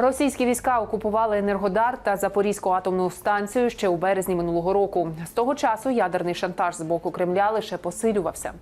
Російські війська окупували Енергодар та Запорізьку атомну станцію ще у березні минулого року. З того часу ядерний шантаж з боку Кремля лише посилювався.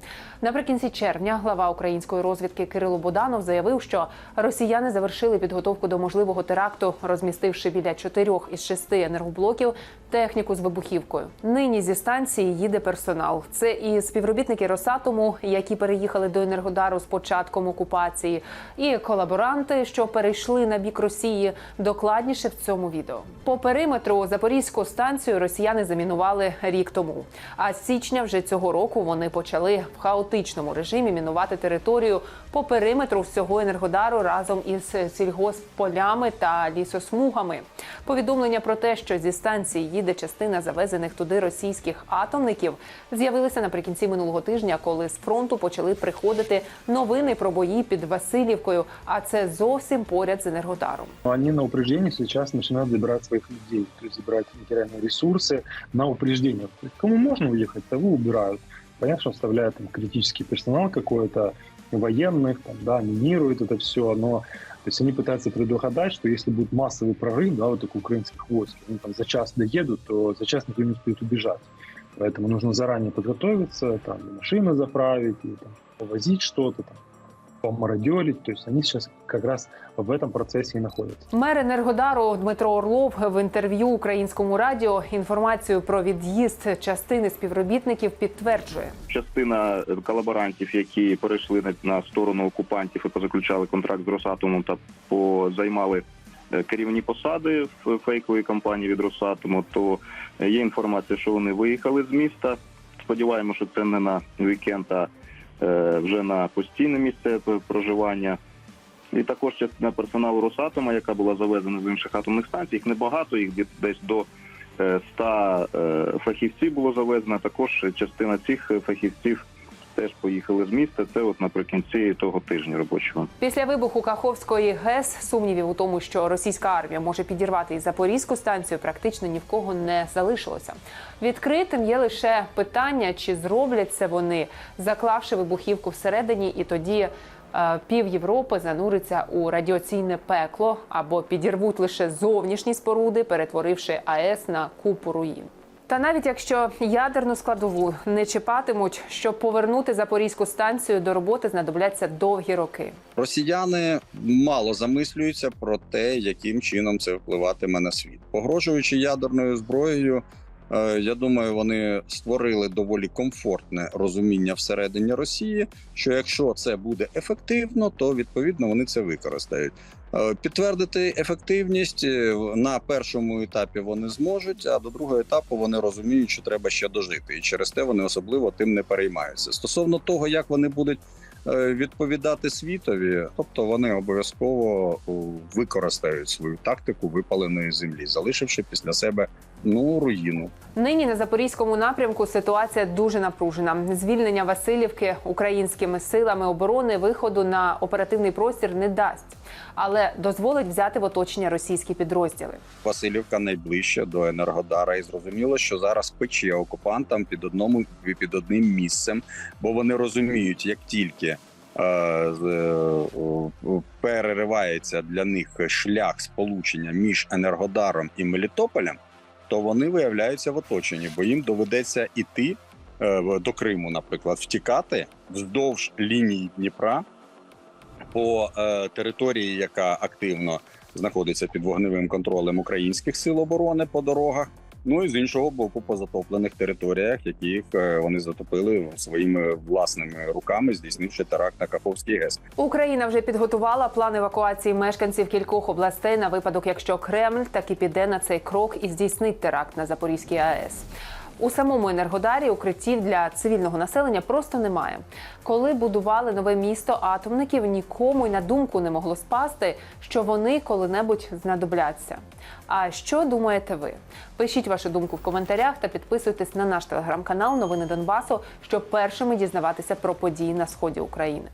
Наприкінці червня глава української розвідки Кирило Боданов заявив, що росіяни завершили підготовку до можливого теракту, розмістивши біля чотирьох із шести енергоблоків техніку з вибухівкою. Нині зі станції їде персонал. Це і співробітники Росатому, які переїхали до Енергодару з початком окупації, і колаборанти, що перейшли на бік Росії. Докладніше в цьому відео. По периметру Запорізьку станцію росіяни замінували рік тому. А з січня вже цього року вони почали в хаотичному режимі мінувати територію по периметру всього енергодару разом із сільгоспполями та лісосмугами. Повідомлення про те, що зі станції їде частина завезених туди російських атомників, з'явилися наприкінці минулого тижня, коли з фронту почали приходити новини про бої під Васильівкою. А це зовсім поряд з енергодаром. Вони они на упрежденні зараз починають зібрати своїх людей, тобто есть матеріальні ресурси на есть Кому можна уїхати, того убирают Понятно, что оставляют там критический персонал какой-то, военных, там, да, минируют это все, но то есть они пытаются предугадать, что если будет массовый прорыв, да, вот таких украинских войск, они там за час доедут, то за час никто не успеет убежать. Поэтому нужно заранее подготовиться, там, и машины заправить, и там, повозить что-то, там, помародерить. То есть они сейчас как раз в этом процессе и находятся. Мер Енергодару Дмитро Орлов в інтерв'ю українському радіо інформацію про від'їзд частини співробітників підтверджує. частина колаборантів, які перейшли на, сторону окупантів і позаключали контракт з Росатомом та позаймали е, керівні посади в фейковій компанії від Росатому, то є інформація, що вони виїхали з міста. Сподіваємося, що це не на вікенд, а вже на постійне місце проживання. І також частина персоналу Росатома, яка була завезена з інших атомних станцій, їх небагато, їх десь- до е, 100 е, фахівців було завезено. Також частина цих е, фахівців теж поїхали з міста. Це от наприкінці того тижня робочого. Після вибуху Каховської ГЕС сумнівів у тому, що російська армія може підірвати і Запорізьку станцію, практично ні в кого не залишилося. Відкритим є лише питання, чи зроблять це вони, заклавши вибухівку всередині, і тоді. е, Пів Європи зануриться у радіаційне пекло або підірвуть лише зовнішні споруди, перетворивши АЕС на купу руїн. Та навіть якщо ядерну складову не чіпатимуть, щоб повернути Запорізьку станцію до роботи, знадобляться довгі роки. Росіяни мало замислюються про те, яким чином це впливатиме на світ, погрожуючи ядерною зброєю. Е, Я думаю, вони створили доволі комфортне розуміння всередині Росії, що якщо це буде ефективно, то відповідно вони це використають. Е, Підтвердити ефективність е, на першому етапі вони зможуть, а до другого етапу вони розуміють, що треба ще дожити, і через те вони особливо тим не переймаються. Стосовно того, як вони будуть відповідати світові, тобто вони обов'язково використають свою тактику випаленої землі, залишивши після себе ну руїну. Нині на запорізькому напрямку ситуація дуже напружена. Звільнення Васильівки українськими силами оборони виходу на оперативний простір не дасть, але дозволить взяти в оточення російські підрозділи. Васильівка найближче до Енергодара, і зрозуміло, що зараз пече окупантам під одному під одним місцем, бо вони розуміють, як тільки е, е, переривається для них шлях сполучення між Енергодаром і Мелітополем, то вони виявляються в оточенні, бо їм доведеться іти е, до Криму, наприклад, втікати вздовж лінії Дніпра по е, території, яка активно знаходиться під вогневим контролем українських сил оборони по дорогах. Ну і з іншого боку, по затоплених територіях, яких е, вони затопили своїми власними руками, здійснивши теракт на Каховський ГЕС. Україна вже підготувала план евакуації мешканців кількох областей на випадок, якщо Кремль таки піде на цей крок і здійснить теракт на Запорізькій АЕС. У самому Енергодарі укриттів для цивільного населення просто немає. Коли будували нове місто атомників, нікому й на думку не могло спасти, що вони коли-небудь знадобляться. А що думаєте ви? Пишіть вашу думку в коментарях та підписуйтесь на наш телеграм-канал Новини Донбасу, щоб першими дізнаватися про події на сході України.